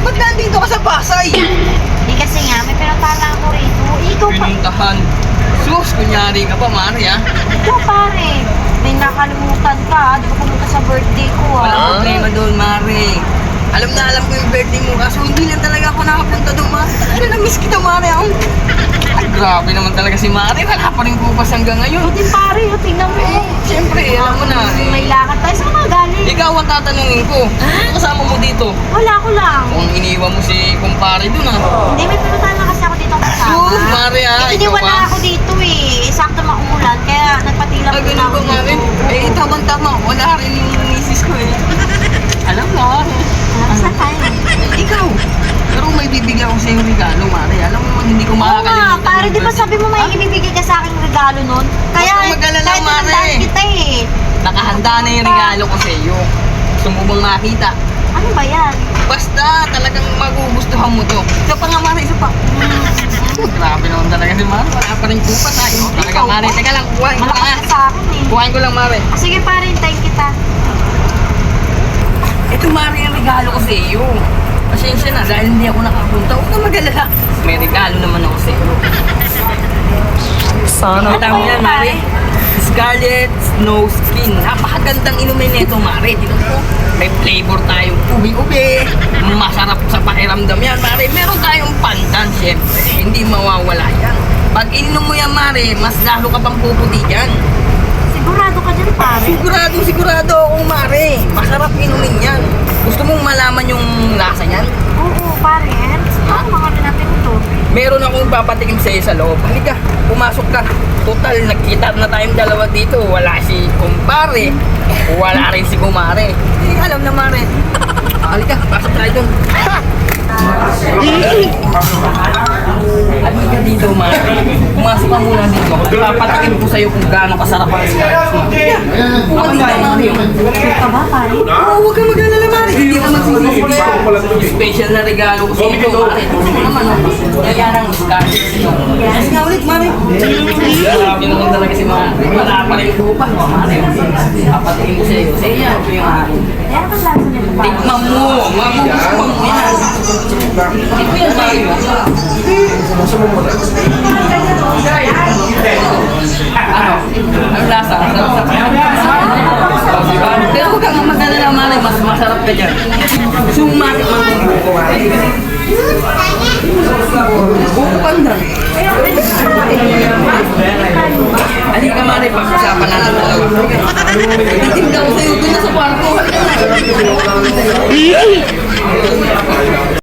Eh, ba't nandito ka sa Pasay? Hindi kasi nga, may pinatala ako rito. Ikaw pa, Pinuntahan. Sus, kunyari ka pa, Mari, ha? ikaw pare. May nakalimutan ka, ah. di ka pumunta sa birthday ko Wala ah. problema doon, Mari. Alam na alam ko yung birthday mo, kaso hindi lang talaga ako nakapunta doon, Mari. Ano, na-miss kita, Mari, ha? Ay, grabe naman talaga si Mari. Wala pa rin bukas hanggang ngayon. Din pare, tingnan mo. Eh, siyempre, alam mo na. May Eh. lakad tayo. Saan ka galing? Ikaw ang tatanungin ko. Ano kasama mo dito? Wala ko lang. Kung iniwan mo si kumpare doon, ha? Hindi, may pinuntahan na kasi ako dito kasama. Sus, Mari, ha? Eh, Ikaw iniwan na ako dito eh. Eh, Sakto maumulan, kaya nagpatilang Ay, ko na ganun ako ba, Mari? dito. Eh, tama-tama. Wala rin yung misis ko, eh. Alam mo, Ah, Saan tayo? ikaw. Pero may bibigyan ko sa yung regalo, Mari. Alam mo, hindi ko Oo nga, makakalimutan. pare, yung di ba birthday. sabi mo may ibibigay ka sa aking regalo nun? Kaya, Huwag kang mag-alala, kahit Mare. kita eh. Nakahanda na yung regalo ko sa iyo. Gusto mo bang makita? Ano ba yan? Basta talagang magugustuhan mo to. Isa pa nga, Mari, isa pa. Grabe naman talaga si Mari. Wala pa rin kupa tayo. Talaga, Ikaw Mari. Teka lang, kuhain ko lang Malakas ha. ka sa akin eh. Kuhain ko lang, Mari. Ah, Sige pare, hintayin kita. Ito, Mari, yung regalo ko sa iyo. Pasensya na, dahil hindi ako nakapunta. Huwag ka mag-alala. May regalo naman ako sa iyo. Sana Ano tama ba yan, yan, Mari. Scarlet Snow Skin. Napakagandang inumin nito, Mari. Tingnan ko. May flavor tayong ubi-ubi. Masarap sa pakiramdam yan, Mari. Meron tayong pandan, syempre. Hindi mawawala yan. Pag ininom mo yan, Mari, mas lalo ka pang puputi yan. Sigurado ka dyan pare. Sigurado, sigurado ako, Mari. Masarap inumin yan. Gusto mong malaman yung lasa yan? Oo pare, ano mga natin ito? Meron akong papatikim sa iyo sa loob. Halika, pumasok ka. Total, nagkita na tayong dalawa dito. Wala si kumpare. Wala rin si kumare. Eh, alam na, mare. Halika, pasok tayo dun. Halika dito, mare. Pumasok ka muna dito. Papatikim ko sa iyo kung gaano kasarap ang mo. Pumasok ka, mare. Ka ba pare? Oo, huwag ka ka magsisisi dito. Special na regalo ko sa iyo, Mari. Ito naman, oh. Yan ang Scarlett Snow. Yes nga ulit, Mari. Grabe naman talaga si Mari. Wala pa rin lupa, Mari. Papatikin ko sa iyo. Sa iyo, ito yung akin. Eh, ano ba lasa nito pare? Tikman mo. Magugustuhan mo yan. Ito yung Mari. Ano? Ano lasa? Sarap sa Oh, diba? Pero huwag kang mag-alala, Mari. Masarap ka dyan. Gusto mo makit man kung buko, Mari? Buko panda. Halika, Mari. Pag-usapan na ng dalawa. Itinda ko sa'yo. Doon na sa kwarto. Halika na.